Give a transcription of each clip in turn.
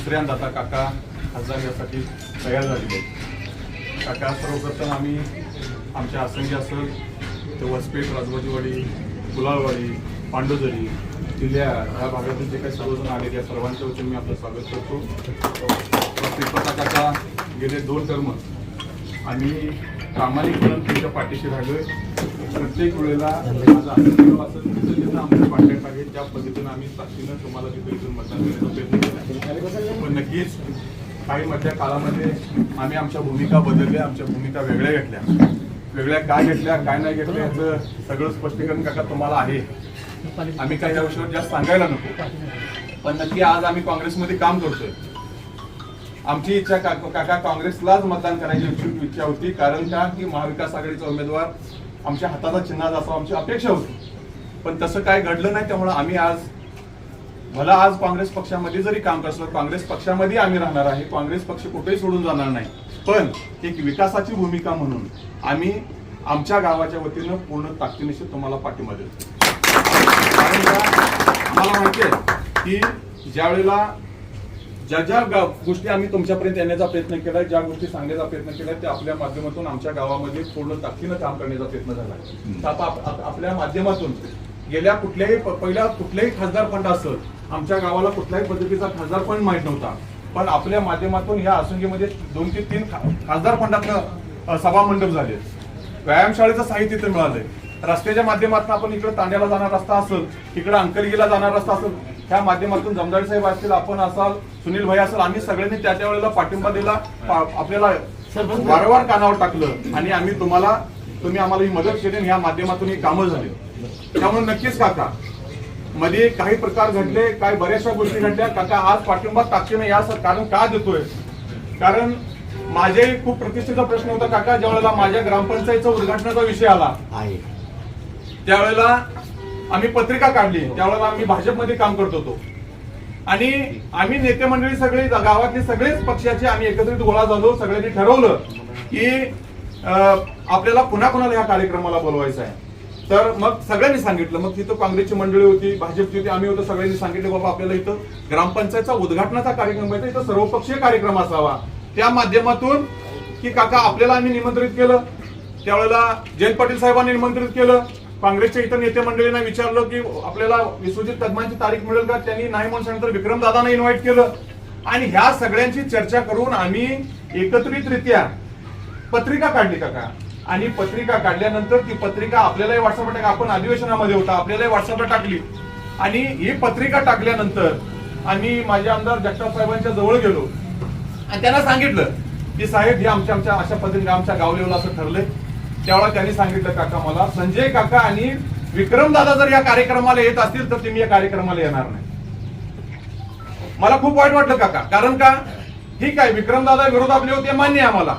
तिसऱ्यांदा आता काका खासदार यासाठी तयार झालेले आहेत. काका सर्वप्रथम आम्ही आमच्या आसंगी असेल ते वसपेठ राजवाजीवाडी गुलाळवाडी पांडोजरी जिल्ह्या या भागातून जे काही सर्वजण आले त्या सर्वांच्या वतीने मी आपलं स्वागत करतो. प्रत्येक काका गेले दोन टर्म आम्ही प्रामाणिकपणे त्यांच्या पाठीशी राहिलोय. प्रत्येक वेळेला माझा आशीर्वाद असेल तिथं तिथं आमचे कॉन्टॅक्ट आहे ज्या पद्धतीनं आम्ही साक्षीनं तुम्हाला तिथे इथून मतदान करण्याचा प्रयत्न केला. पण नक्कीच काही मधल्या काळामध्ये आम्ही आमच्या भूमिका बदलल्या आमच्या भूमिका वेगळ्या घेतल्या. वेगळ्या काय घेतल्या काय नाही घेतल्या याचं सगळं स्पष्टीकरण काका तुम्हाला आहे. आम्ही काय या विषयावर जास्त सांगायला नको. पण नक्की आज आम्ही काँग्रेसमध्ये काम करतोय. आमची इच्छा का- काका काँग्रेसलाच मतदान करायची इच्छा होती. कारण का? की महाविकास आघाडीचा उमेदवार आमच्या हाताचा चिन्ह असावा आमची अपेक्षा होती. पण तसं काय घडलं नाही त्यामुळे आम्ही आज मला आज काँग्रेस पक्षामध्ये जरी काम करत काँग्रेस पक्षामध्ये आम्ही राहणार आहे काँग्रेस पक्ष कुठेही सोडून जाणार नाही. पण एक विकासाची भूमिका म्हणून आम्ही आमच्या गावाच्या वतीनं पूर्ण ताकदीनिशी तुम्हाला पाठिंबा देतो. मला माहिती आहे की ज्या वेळेला ज्या ज्या गाव- गोष्टी आम्ही तुमच्यापर्यंत येण्याचा प्रयत्न केला ज्या गोष्टी सांगण्याचा प्रयत्न केला त्या आपल्या माध्यमातून आमच्या गावामध्ये पूर्ण ताकदीनं काम करण्याचा प्रयत्न झाला आप- आपल्या माध्यमातून गेल्या कुठल्याही पहिल्या कुठल्याही खासदार फंड असेल आमच्या गावाला कुठल्याही पद्धतीचा खासदार फंड माहीत नव्हता. पण आपल्या माध्यमातून या आसंगीमध्ये दोन ते तीन खासदार फंडातनं अ, सभा मंडप झाले. व्यायामशाळेचं साहित्य इथं मिळालंय. रस्त्याच्या माध्यमातून आपण इकडे तांड्याला जाणार रस्ता असेल इकडे अंकलगीला जाणार रस्ता असेल त्या माध्यमातून जमदाडे साहेब असतील आपण असाल सुनील भाई असेल आम्ही सगळ्यांनी त्या त्या वेळेला पाठिंबा दिला आपल्याला वारंवार कानावर टाकलं आणि आम्ही तुम्हाला तुम्ही आम्हाला ही मदत केली आणि या माध्यमातून ही कामं झाली. त्यामुळे नक्कीच काका. मध्ये काही प्रकार घडले काही बऱ्याचशा गोष्टी घडल्या. काका आज पाठिंबा ताकदीने या कारण का देतोय? कारण माझे खूप प्रतिष्ठेचा प्रश्न होता काका ज्या वेळेला माझ्या ग्रामपंचायतचा उद्घाटनाचा विषय आला. आहे. त्यावेळेला आम्ही पत्रिका काढली. त्यावेळेला आम्ही भाजपमध्ये काम करत होतो. आणि आम्ही नेते मंडळी सगळे गावातले सगळेच पक्षाचे आम्ही एकत्रित गोळा झालो सगळ्यांनी ठरवलं की आपल्याला पुन्हा कोणाला ह्या कार्यक्रमाला बोलवायचं आहे? तर मग सगळ्यांनी सांगितलं. मग तिथं काँग्रेसची मंडळी होती भाजपची होती आम्ही होतो सगळ्यांनी सांगितलं बाबा आपल्याला इथं ग्रामपंचायतचा उद्घाटनाचा कार्यक्रम आहे इथं सर्वपक्षीय कार्यक्रम असावा. त्या माध्यमातून की काका आपल्याला आम्ही निमंत्रित केलं. त्यावेळेला जयंत पाटील साहेबांनी निमंत्रित केलं. काँग्रेसच्या इतर नेते मंडळींना विचारलं की आपल्याला विश्वजित कदमांची तारीख मिळेल का? त्यांनी नाही म्हणून सांगितलं विक्रमदादांना इन्व्हाइट केलं. आणि ह्या सगळ्यांची चर्चा करून आम्ही एकत्रितरित्या पत्रिका काढली काका. आणि पत्रिका काढल्यानंतर ती पत्रिका आपल्यालाही व्हॉट्सअपला टाक आपण अधिवेशनामध्ये होता आपल्यालाही व्हॉट्सअपला टाकली. आणि ही पत्रिका टाकल्यानंतर आम्ही माझे आमदार जगताप साहेबांच्या जवळ गेलो. आणि त्यांना सांगितलं की साहेब हे आमच्या आमच्या अशा पद्धतीने आमच्या गाव लेवला असं ठरलंय. त्यावेळेला त्यांनी सांगितलं काका मला संजय काका आणि विक्रम दादा जर या कार्यक्रमाला येत असतील तर तुम्ही या कार्यक्रमाला येणार नाही. मला खूप वाईट वाटलं काका. कारण का? ठीक आहे विक्रम दादा विरोधातले होते मान्य आहे आम्हाला.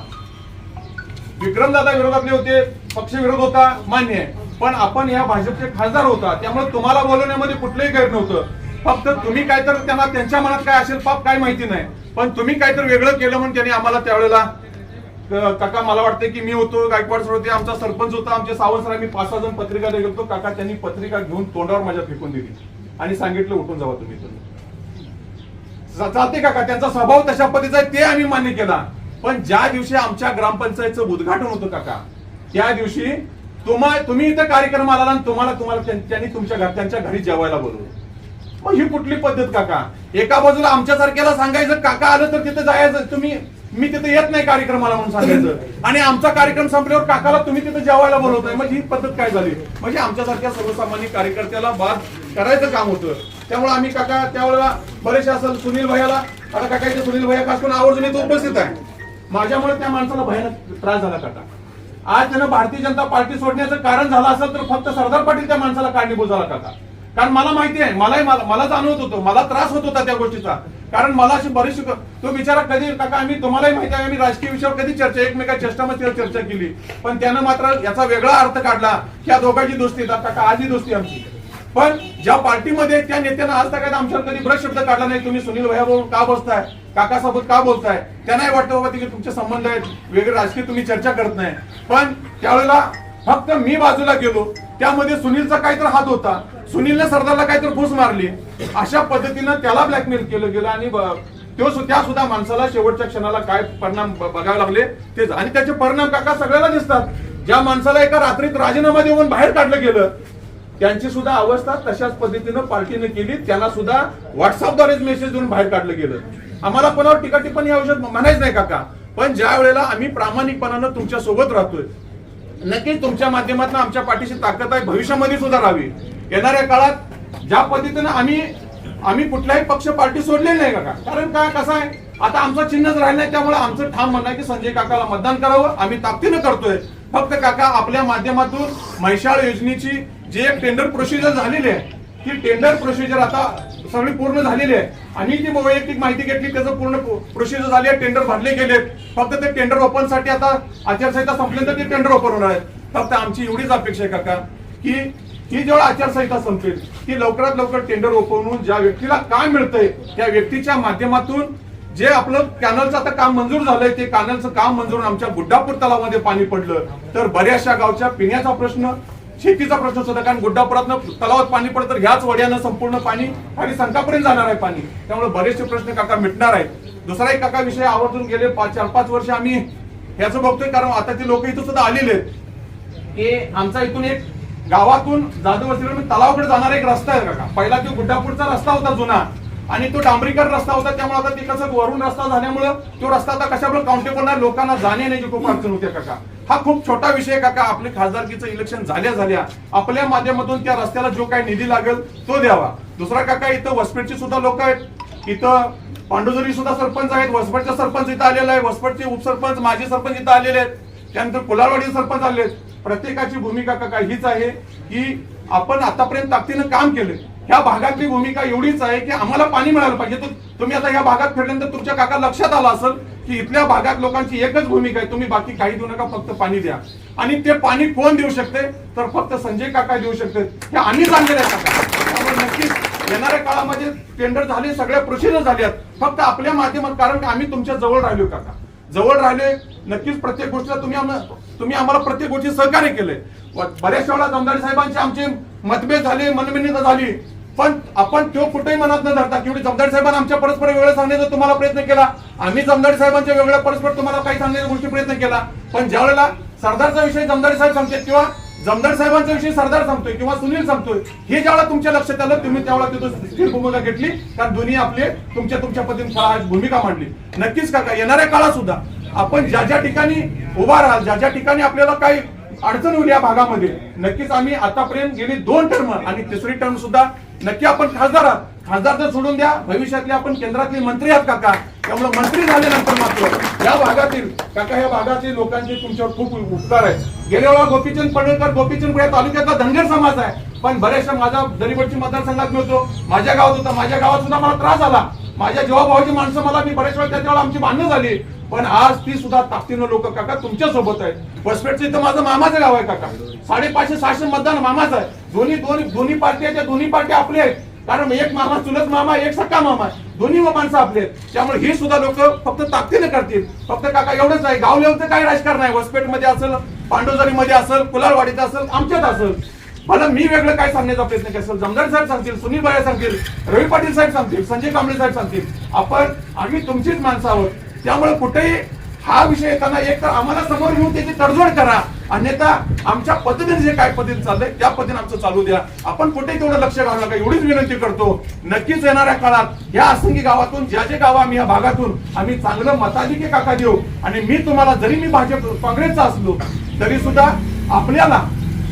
विक्रम दादा विरोधातले होते पक्ष विरोध होता मान्य आहे. पण आपण या भाजपचे खासदार होता त्यामुळे तुम्हाला बोलवण्यामध्ये कुठलंही गैर नव्हतं. फक्त तुम्ही काय तर त्यांना त्यांच्या मनात काय असेल पाप काय माहिती नाही. पण तुम्ही काय तर वेगळं केलं म्हणून त्यांनी आम्हाला त्यावेळेला काका मला वाटतं की मी होतो गायकवाड सर होते आमचा सरपंच होता आमचे सावंत सर आम्ही पाच सहा जण पत्रिका देत होतो. काका त्यांनी पत्रिका घेऊन तोंडावर माझ्या फेकून दिली. आणि सांगितलं उठून जावा तुम्ही जाते चालते काका त्यांचा स्वभाव तशा पद्धतीचा आहे ते आम्ही मान्य केला. पण ज्या दिवशी आमच्या ग्रामपंचायतचं उद्घाटन होतं काका त्या दिवशी तुम्हा तुम्ही इथं कार्यक्रम आला आणि तुम्हाला तुम्हाला त्यांनी तुमच्या घर त्यांच्या घरी जेवायला बोलवलं. मग ही कुठली पद्धत काका? एका बाजूला आमच्या सारख्याला सांगायचं काका आलं तर तिथे जायचं तुम्ही मी तिथे येत नाही कार्यक्रमाला म्हणून सांगायचं. आणि आमचा कार्यक्रम संपल्यावर काकाला तुम्ही तिथे जेवायला बोलवताय. म्हणजे ही पद्धत काय झाली? म्हणजे आमच्यासारख्या सर्वसामान्य कार्यकर्त्याला बाद करायचं काम होतं. त्यामुळे आम्ही काका त्यावेळेला बरेचसे असं सुनील भैयाला आता काका इथे सुनील भैया खास करून आवर्जून उपस्थित आहे. माझ्यामुळे त्या माणसाला भयानक त्रास झाला काटा. आज त्यानं भारतीय जनता पार्टी सोडण्याचं कारण झालं असेल तर फक्त सरदार पाटील त्या माणसाला कारणीभूत झाला काका कारण मला माहिती आहे मलाही मला जाणवत होतो मला त्रास होत होता त्या गोष्टीचा. कारण मला अशी बरीचशी तो बिचारा कधी काका आम्ही तुम्हालाही माहिती आहे आम्ही राजकीय विषयावर कधी चर्चा एकमेका चष्टामध्ये चर्चा केली. पण त्यानं मात्र याचा वेगळा अर्थ काढला की या दोघांची दोस्ती काका आजही दोस्ती आमची. पण ज्या पार्टीमध्ये त्या नेत्यानं आज तक आमच्यावर कधी ब्रश शब्द काढला नाही. तुम्ही सुनील भैयाबरोबर का बसताय? काकासोबत का बोलताय? त्यांनाही वाटतं बाबा तिथे तुमचे संबंध आहेत. वेगळे राजकीय तुम्ही चर्चा करत नाही. पण त्यावेळेला फक्त मी बाजूला गेलो. त्यामध्ये सुनीलचा काहीतरी हात होता. सुनीलने सरदारला काहीतरी फूस मारली. अशा पद्धतीनं त्याला ब्लॅकमेल केलं गेलं आणि तो त्या सुद्धा माणसाला शेवटच्या क्षणाला काय परिणाम बघावे लागले ते आणि त्याचे परिणाम काका सगळ्याला दिसतात. ज्या माणसाला एका रात्रीत राजीनामा देऊन बाहेर काढलं गेलं त्यांची सुद्धा अवस्था तशाच पद्धतीनं पार्टीने केली. त्यांना सुद्धा व्हॉट्सअपद्वारेच मेसेज देऊन बाहेर काढलं गेलं. आम्हाला कोणावर टीका टिप्पणी औषध म्हणायच नाही काका. पण ज्या वेळेला आम्ही प्रामाणिकपणानं तुमच्यासोबत राहतोय नक्कीच तुमच्या माध्यमातून आमच्या पाठीशी ताकद आहे भविष्यामध्ये सुद्धा राहावी. येणाऱ्या काळात ज्या पद्धतीनं आम्ही आम्ही कुठलाही पक्ष पार्टी सोडलेली नाही काका. कारण काय कसं आहे आता आमचं चिन्हच राहिलं नाही त्यामुळे आमचं ठाम म्हणणं आहे की संजय काकाला मतदान करावं. आम्ही ताकदीनं करतोय. फक्त काका आपल्या माध्यमातून म्हैशाळ योजनेची जे एक टेंडर प्रोसिजर झालेली आहे ती टेंडर प्रोसिजर आता सगळी पूर्ण झालेली आहे. आणि जी वैयक्तिक माहिती घेतली त्याचं पूर्ण प्रोसिजर झाली आहे टेंडर भरले गेले फक्त ते टेंडर ओपनसाठी आता आचारसंहिता संपल्यानंतर ते टेंडर ओपन होणार आहे फक्त आमची एवढीच अपेक्षा आहे काका की ही जेव्हा आचारसंहिता संपेल ती लवकरात लवकर टेंडर ओपन होऊन ज्या व्यक्तीला काय मिळतंय त्या व्यक्तीच्या माध्यमातून जे आपलं कॅनलचं आता काम मंजूर झालंय ते कॅनलचं काम मंजूर आमच्या गुड्डापूर तलावामध्ये पाणी पडलं. तर बऱ्याचशा गावच्या पिण्याचा प्रश्न शेतीचा प्रश्न सुद्धा कारण गुड्डापुरात तलावात पाणी पडत तर ह्याच वड्यानं संपूर्ण पाणी आणि संकापर्यंत जाणार आहे पाणी. त्यामुळे बरेचसे प्रश्न काका मिटणार आहेत. दुसरा एक काका विषय आवर्जून गेले पाच चार पाच वर्ष आम्ही ह्याचं बघतोय कारण आता ते लोक इथं सुद्धा आलेले आहेत. की आमचा इथून एक गावातून जाधव वस्तीकडे तलावाकडे जाणारा एक रस्ता आहे काका. पहिला तो गुड्डापूरचा रस्ता होता जुना आणि तो डांबरीकर रस्ता होता. त्यामुळे आता ते कसं वरून रस्ता झाल्यामुळं तो रस्ता आता कशामुळे काउंटेबल लोकांना जाणे येण्याची खूप अडचण होते काका. हा खूप छोटा विषय काका. आपले खासदारकीचं इलेक्शन झाल्या झाल्या आपल्या माध्यमातून त्या रस्त्याला जो काही निधी लागेल तो द्यावा. दुसरा काका इथं वसपेटची सुद्धा लोक आहेत. इथं पांडुजरी सुद्धा सरपंच आहेत. वसपटचा सरपंच इथं आलेला आहे. वसपटचे उपसरपंच माजी सरपंच इथं आलेले आहेत. त्यानंतर कुलारवाडी सरपंच आले आहेत. प्रत्येकाची भूमिका काका हीच आहे की आपण आतापर्यंत ताकदीनं काम केलं. ह्या भागातली भूमिका एवढीच आहे की आम्हाला पाणी मिळालं पाहिजे. तर तुम्ही आता या भागात फिरल्यानंतर तुमच्या काका लक्षात आला असेल की इथल्या भागात लोकांची एकच भूमिका आहे तुम्ही बाकी काही देऊ नका फक्त पाणी द्या. आणि ते पाणी कोण देऊ शकते? तर फक्त संजय काका देऊ शकते. हे आम्ही सांगेल काका. त्यामुळे नक्कीच येणाऱ्या काळामध्ये टेंडर झाले सगळ्या प्रोसिजर झाल्यात फक्त आपल्या माध्यमात कारण की आम्ही तुमच्या जवळ राहिलो काका. जवळ राहिले नक्कीच प्रत्येक गोष्टीला तुम्ही आम्हाला तुम्ही आम्हाला प्रत्येक गोष्टी सहकार्य केले बऱ्याचशा वेळा दमदारी साहेबांचे आमचे मतभेद झाले मनमिन्नता झाली. पण आपण तो कुठेही मनात न धरता किंवा एवढी जमदारी साहेबांना आमच्या परस्पर वेगळं सांगण्याचा तुम्हाला प्रयत्न केला आम्ही जमदारी साहेबांच्या वेगळ्या परस्पर तुम्हाला काही सांगण्याच्या गोष्टी प्रयत्न केला पण ज्या वेळेला सरदारचा विषय जमदारी साहेब सांगते किंवा जमदार साहेबांचा विषय सरदार सांगतोय किंवा सुनील सांगतोय हे ज्यावेळेला तुमच्या लक्षात आलं तुम्ही त्यावेळेला तिथं स्थिर भूमिका घेतली कारण दोन्ही आपले तुमच्या तुमच्या पद्धतीने भूमिका मांडली. नक्कीच काका येणाऱ्या काळात सुद्धा आपण ज्या ज्या ठिकाणी उभा राहाल ज्या ज्या ठिकाणी आपल्याला काही अडचण होईल या भागामध्ये नक्कीच आम्ही आतापर्यंत गेली दोन टर्म आणि तिसरी टर्म सुद्धा नक्की आपण खासदार आहात. खासदार तर सोडून द्या. भविष्यातले आपण केंद्रातले मंत्री आहात काका. त्यामुळे मंत्री झाल्यानंतर मात्र या भागातील काका या भागातील लोकांचे तुमच्यावर खूप उपकार आहेत. गेल्या वेळा गोपीचंद पडळकर गोपीचंद या तालुक्यातला धनगर समाज आहे. पण बऱ्याचशा माझा दरीबडची मतदारसंघात मिळतो माझ्या गावात होता. माझ्या गावात सुद्धा मला त्रास आला माझ्या जेव्हा भावाची माणसं मला मी बऱ्याच वेळा त्याच्या आमची भांडणं झाली. पण आज ती सुद्धा ताकदीनं लोक काका तुमच्यासोबत आहेत. वसपेटचं इथं माझं मामाचं गाव आहे काका. साडेपाचशे सहाशे मतदान मामाचं आहे. दोन्ही दोन्ही दोन्ही पार्ट्याच्या दोन्ही पार्ट्या आपले आहेत. कारण एक मामा चुलत मामा एक सक्का मामा दोन्ही माणसं आपले आहेत. त्यामुळे ही सुद्धा लोक फक्त ताकदीने करतील. फक्त काका एवढंच आहे. गाव लेवलचं काही राजकारण आहे? वसपेटमध्ये असेल पांडोजरीमध्ये असेल कुलारवाडीत असेल आमच्यात असेल. मला मी वेगळं काय सांगण्याचा प्रयत्न केला असेल? जमदार साहेब सांगतील सुनील बाया सांगतील रवी पाटील साहेब सांगतील संजय कांबळे साहेब सांगतील. आपण आम्ही तुमचीच माणसं आहोत. त्यामुळे कुठेही हा विषय येताना एक तर आम्हाला समोर घेऊन त्याची तडजोड करा. अन्यथा आमच्या पद्धतीने जे काय पद्धतीने चाललंय त्या पद्धतीने आमचं चालू द्या. आपण कुठेही तेवढं लक्ष घालू नका. एवढीच विनंती करतो. नक्कीच येणाऱ्या काळात या असंगी गावातून ज्या जे गाव आम्ही या भागातून आम्ही चांगलं मताधिके काका देऊ. आणि मी तुम्हाला जरी मी भाजप काँग्रेसचा असलो तरी सुद्धा आपल्याला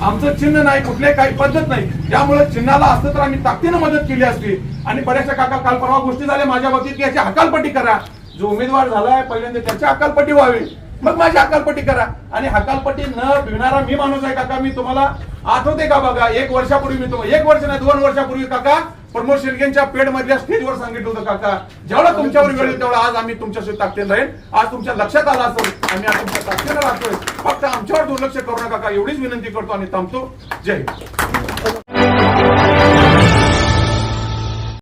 आमचं चिन्ह नाही कुठल्याही काही पद्धत नाही. त्यामुळे चिन्हाला असतं तर आम्ही ताकदीनं मदत केली असती. आणि बऱ्याचशा काका काल परवा गोष्टी झाल्या माझ्या बाबतीत की याची हकालपट्टी करा. जो उमेदवार झालाय पहिल्यांदा त्याची अकालपट्टी व्हावी. मग माझी अकालपट्टी करा. आणि हकालपट्टी न भिणारा मी माणूस आहे काका. मी तुम्हाला आठवते का बघा एक वर्षापूर्वी मी तुम्हाला एक वर्ष नाही दोन वर्षापूर्वी काका प्रमोद शिर्गेंच्या पेड मधल्या स्टेजवर सांगितलं होतं काका. जेवढा तुमच्यावर वेळ तेवढा आज आम्ही तुमच्याशी ताकदीन राहील. आज तुमच्या लक्षात आला असेल आम्ही आज तुमच्या ताकदीनं राहतोय. फक्त आमच्यावर दुर्लक्ष करू नका काका. एवढीच विनंती करतो आणि थांबतो. जय हिंद.